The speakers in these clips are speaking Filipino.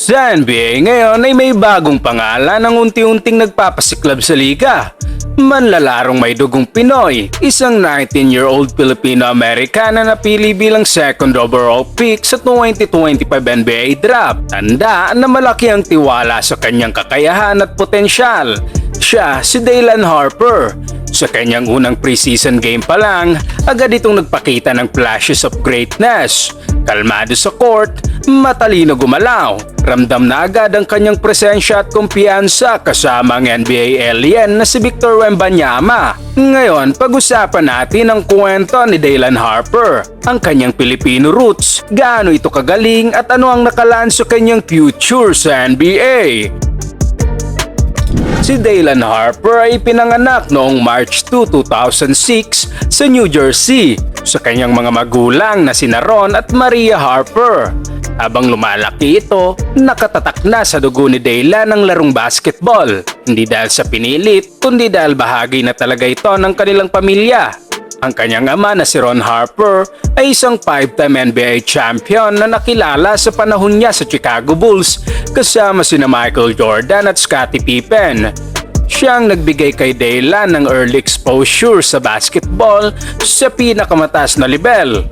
Sa NBA ngayon ay may bagong pangalan ang unti-unting nagpapasiklab sa liga. Manlalarong may dugong Pinoy, isang 19-year-old Filipino-American na napili bilang second overall pick sa 2025 NBA draft. Tanda na malaki ang tiwala sa kanyang kakayahan at potensyal. Siya si Daylan Harper. Sa kanyang unang preseason game pa lang, agad itong nagpakita ng flashes of greatness. Kalmado sa court, matalino gumalaw. Ramdam na agad ang kanyang presensya at kumpiyansa kasama ang NBA alien na si Victor Wembanyama. Ngayon, pag-usapan natin ang kwento ni Daylan Harper, ang kanyang Filipino roots, gaano ito kagaling at ano ang nakalaan sa kanyang future sa NBA. Si Daylan Harper ay pinanganak noong March 2, 2006 sa New Jersey sa kanyang mga magulang na sina Ron at Maria Harper. Habang lumalaki ito, nakatatak na sa dugo ni Daylan ang larong basketball. Hindi dahil sa pinilit, kundi dahil bahagi na talaga ito ng kanilang pamilya. Ang kanyang ama na si Ron Harper ay isang five-time NBA champion na nakilala sa panahon niya sa Chicago Bulls kasama sina Michael Jordan at Scottie Pippen. Siya ang nagbigay kay Daylan ng early exposure sa basketball sa pinakamataas na level.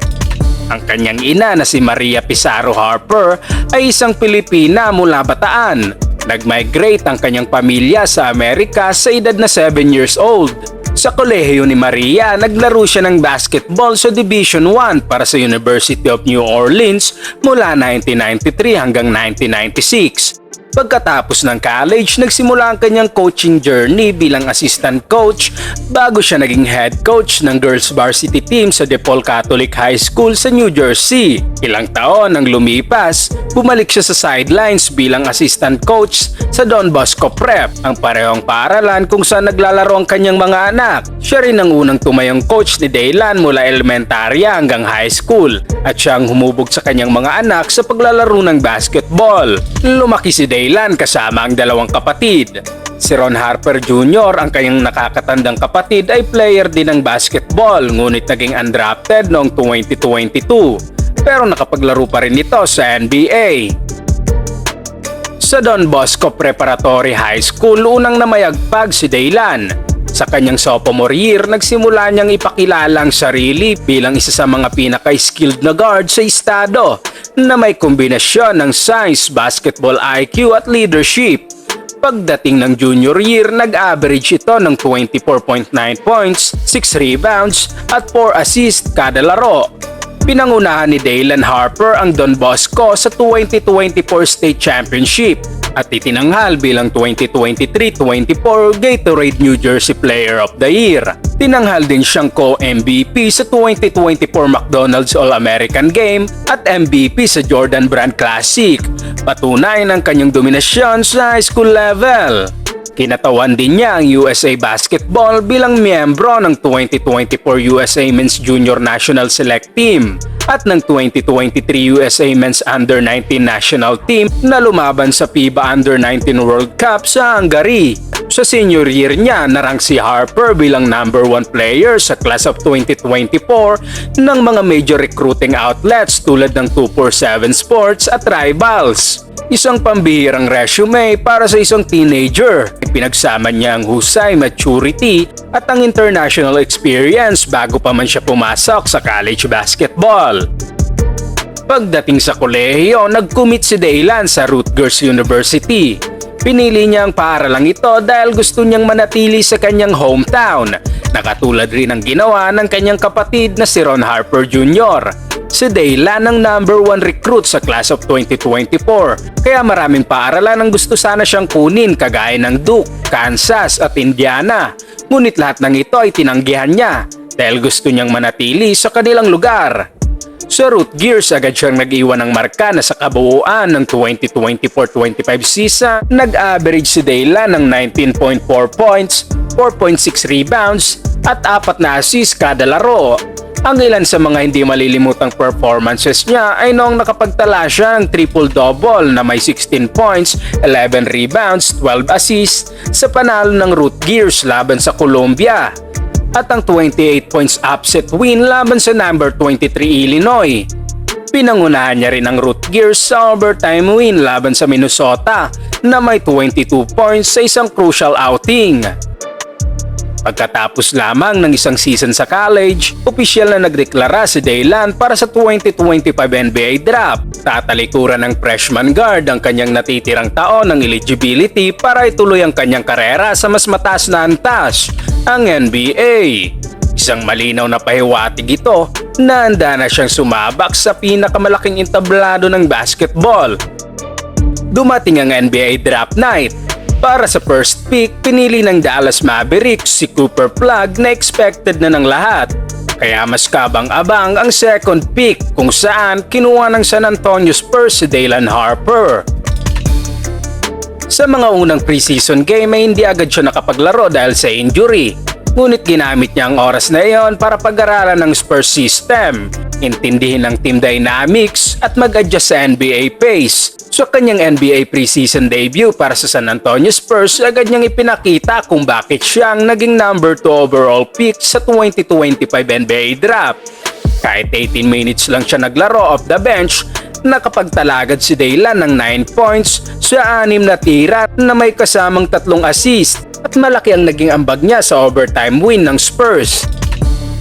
Ang kanyang ina na si Maria Pizarro Harper ay isang Pilipina mula Bataan. Nag-migrate ang kanyang pamilya sa Amerika sa edad na 7 years old. Sa kolehiyo ni Maria, naglaro siya ng basketball sa Division 1 para sa University of New Orleans mula 1993 hanggang 1996. Pagkatapos ng college, nagsimula ang kanyang coaching journey bilang assistant coach bago siya naging head coach ng girls varsity team sa DePaul Catholic High School sa New Jersey. Ilang taon nang lumipas, bumalik siya sa sidelines bilang assistant coach sa Don Bosco Prep, ang parehong paaralan kung saan naglalaro ang kanyang mga anak. Siya rin ang unang tumayong coach ni Daylan mula elementarya hanggang high school at siya ang humubog sa kanyang mga anak sa paglalaro ng basketball. Lumaki si Daylan kasama ang dalawang kapatid. Si Ron Harper Jr. ang kanyang nakakatandang kapatid ay player din ng basketball ngunit naging undrafted noong 2022 pero nakapaglaro pa rin ito sa NBA. Sa Don Bosco Preparatory High School, unang namayagpag si Daylan. Sa kanyang sophomore year, nagsimula niyang ipakilala ang sarili bilang isa sa mga pinaka-skilled na guard sa estado na may kombinasyon ng size, basketball IQ at leadership. Pagdating ng junior year, nag-average ito ng 24.9 points, 6 rebounds at 4 assists kada laro. Pinangunahan ni Daylan Harper ang Don Bosco sa 2024 State Championship at itinanghal bilang 2023-24 Gatorade New Jersey Player of the Year. Tinanghal din siyang co-MVP sa 2024 McDonald's All-American Game at MVP sa Jordan Brand Classic. Patunay ng kanyang dominasyon sa high school level. Kinatawan din niya ang USA Basketball bilang miyembro ng 2024 USA Men's Junior National Select Team at ng 2023 USA Men's Under-19 National Team na lumaban sa FIBA Under-19 World Cup sa Hungary. Sa senior year niya, narang si Harper bilang number 1 player sa class of 2024 ng mga major recruiting outlets tulad ng 247 Sports at Rivals. Isang pambihirang resume para sa isang teenager. Pinagsama niya ang husay, maturity at ang international experience bago pa man siya pumasok sa college basketball. Pagdating sa kolehiyo, nag-commit si Daylan sa Rutgers University. Pinili niya ang paaralang ito dahil gusto niyang manatili sa kanyang hometown. Nakatulad rin ang ginawa ng kanyang kapatid na si Ron Harper Jr. Si Daylan ang number 1 recruit sa class of 2024 kaya maraming paaralan ang gusto sana siyang kunin kagaya ng Duke, Kansas at Indiana. Ngunit lahat ng ito ay tinanggihan niya dahil gusto niyang manatili sa kanilang lugar. Sa root gears agad siyang nag-iwan ng marka na sa kabuuan ng 2024-25 season, nag-average si Daylan ng 19.4 points, 4.6 rebounds at 4 na assists kada laro. Ang ilan sa mga hindi malilimutang performances niya ay noong nakapagtala siya ng triple-double na may 16 points, 11 rebounds, 12 assists sa panalo ng Root Gears laban sa Colombia at ang 28 points upset win laban sa number 23 Illinois. Pinangunahan niya rin ang root gears sa overtime win laban sa Minnesota na may 22 points sa isang crucial outing. Pagkatapos lamang ng isang season sa college, opisyal na nagdeklara si Daylan para sa 2025 NBA draft. Tatalikuran ng freshman guard ang kanyang natitirang taon ng eligibility para ituloy ang kanyang karera sa mas mataas na antas, ang NBA. Isang malinaw na pahiwatig ito na handa na siyang sumabak sa pinakamalaking entablado ng basketball. Dumating ang NBA Draft Night para sa first pick, pinili ng Dallas Mavericks si Cooper Plug na expected na ng lahat. Kaya mas kabang-abang ang second pick kung saan kinuha ng San Antonio Spurs si Daylan Harper. Sa mga unang preseason game ay hindi agad siya nakapaglaro dahil sa injury. Ngunit ginamit niya ang oras na iyon para pag-aralan ng Spurs system, intindihin ang team dynamics at mag-adjust sa NBA pace. Sa kanyang NBA preseason debut para sa San Antonio Spurs, agad niyang ipinakita kung bakit siya ang naging number 2 overall pick sa 2025 NBA draft. Kahit 18 minutes lang siya naglaro off the bench, nakapagtalagad si Daylan ng 9 points sa 6 na tira na may kasamang tatlong assist at malaki ang naging ambag niya sa overtime win ng Spurs.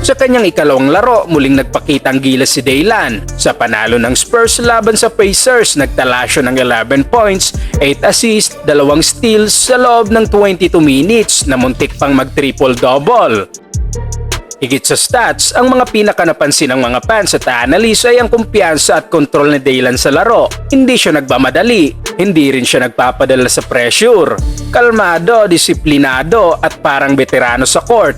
Sa kanyang ikalawang laro, muling nagpakita ang gilas si Daylan. Sa panalo ng Spurs laban sa Pacers, nagtala siya ng 11 points, 8 assists, 2 steals sa loob ng 22 minutes na muntik pang mag-triple-double. Higit sa stats, ang mga pinaka napansin ng mga fans at analysts ay ang kumpiyansa at kontrol ni Daylan sa laro. Hindi siya nagmamadali, hindi rin siya nagpapadala sa pressure. Kalmado, disiplinado at parang veterano sa court.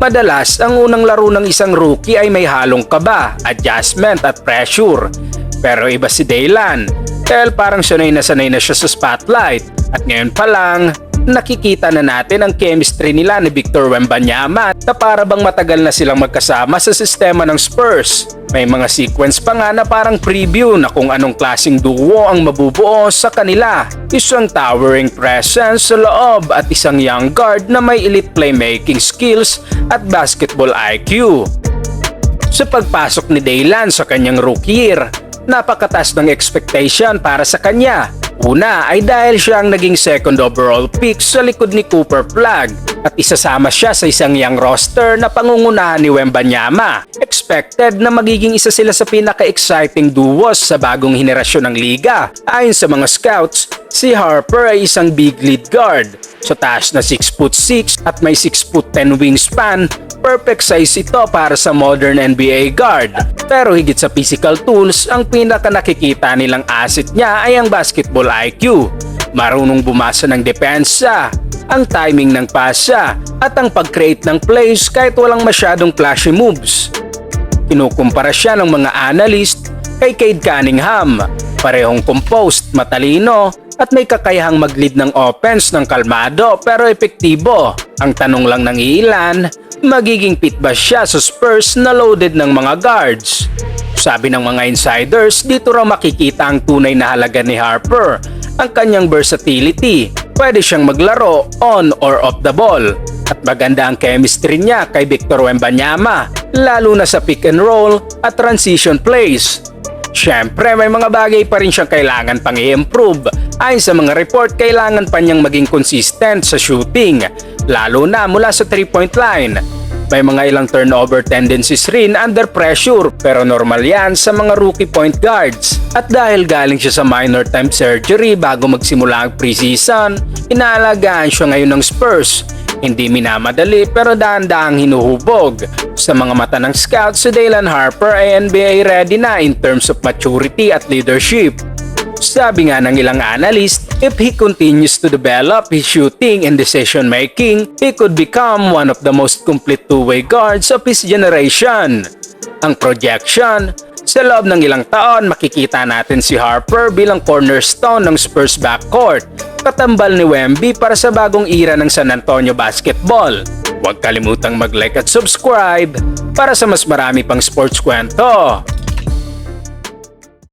Madalas, ang unang laro ng isang rookie ay may halong kaba, adjustment at pressure. Pero iba si Daylan, dahil parang sanay na sanay na siya sa spotlight. At ngayon pa lang, nakikita na natin ang chemistry nila ni Victor Wembanyama na para bang matagal na silang magkasama sa sistema ng Spurs. May mga sequence pa nga na parang preview na kung anong klasing duo ang mabubuo sa kanila. Isang towering presence sa loob at isang young guard na may elite playmaking skills at basketball IQ. Sa pagpasok ni Daylan sa kanyang rookie year, napakataas ng expectation para sa kanya Una ay dahil siya ang naging second overall pick sa likod ni Cooper Plug at isasama siya sa isang young roster na pangungunahan ni Wembanyama. Expected na magiging isa sila sa pinaka-exciting duos sa bagong henerasyon ng liga. Ayon sa mga scouts, si Harper ay isang big lead guard. Sa taas na 6 foot 6 at may 6 foot 10 wingspan, perfect size ito para sa modern NBA guard. Pero higit sa physical tools, ang pinaka nakikita nilang asset niya ay ang basketball IQ. Marunong bumasa ng depensa, ang timing ng pasa, at ang pag-create ng plays kahit walang masyadong flashy moves. Kinukumpara siya ng mga analyst kay Cade Cunningham, parehong composed, matalino, at may kakayahang mag-lead ng offense ng kalmado pero epektibo. Ang tanong lang ng ilan, magiging fit ba siya sa Spurs na loaded ng mga guards? Sabi ng mga insiders, dito raw makikita ang tunay na halaga ni Harper, ang kanyang versatility. Pwede siyang maglaro on or off the ball. At maganda ang chemistry niya kay Victor Wembanyama, lalo na sa pick and roll at transition plays. Siyempre, may mga bagay pa rin siyang kailangan pang i-improve. Ayon sa mga report, kailangan pa niyang maging consistent sa shooting, lalo na mula sa 3-point line. May mga ilang turnover tendencies rin under pressure pero normal yan sa mga rookie point guards. At dahil galing siya sa minor time surgery bago magsimula ang preseason, inaalagaan siya ngayon ng Spurs hindi minamadali pero dahan-dahang hinuhubog. Sa mga mata ng scout, si Daylan Harper ay NBA ready na in terms of maturity at leadership. Sabi nga ng ilang analyst, if he continues to develop his shooting and decision making, he could become one of the most complete two-way guards of his generation. Ang projection, sa loob ng ilang taon makikita natin si Harper bilang cornerstone ng Spurs backcourt katambal ni Wemby para sa bagong era ng San Antonio Basketball. Huwag kalimutang mag-like at subscribe para sa mas marami pang sports kwento.